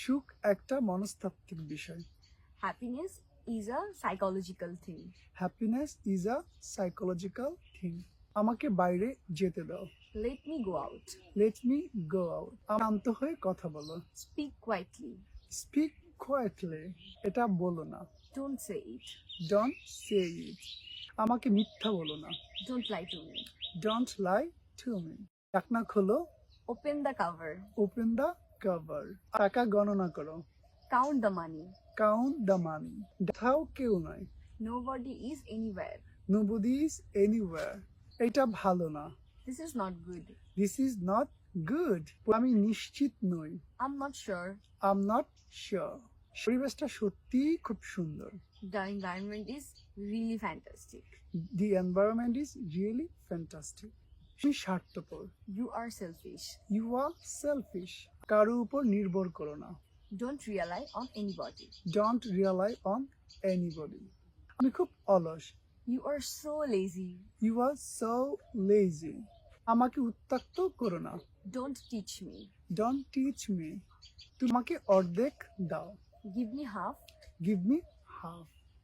সুখ একটা মনস্তাত্ত্বিক বিষয়। Happiness is a psychological thing happiness is a psychological thing আমাকে বাইরে যেতে দাও। Let me go out let me go out শান্ত হয়ে কথা বলো। স্পিক কোয়াইটলি স্পিক কোয়াইটলি এটা বলো না। Don't say it don't say ইট আমাকে মিথ্যা বলো না। Don't lie to me. Don't lie to me ডাকনা খোলো। Open the cover. Open the cover টাকা গণনা করো। Count the money. Count the money দেখাও কেউ নয়। Nobody is anywhere. Nobody is anywhere এটা ভালো না। This is not good. This is not good আমি নিশ্চিত নই। I'm not sure. Am not sure পরিবেশটা সত্যিই খুব সুন্দর। The environment is really fantastic. The environment is really fantastic তুমি স্বার্থপর। You are selfish. You are selfish কারও উপর নির্ভর করো না। Don't rely on anybody. Don't rely on anybody আমি খুব অলস। You are so lazy you are so lazy আমাকে উত্তাক্ত করো না। Don't teach me don't teach me তোমাকে অর্ধেক দাও। Give me half give me half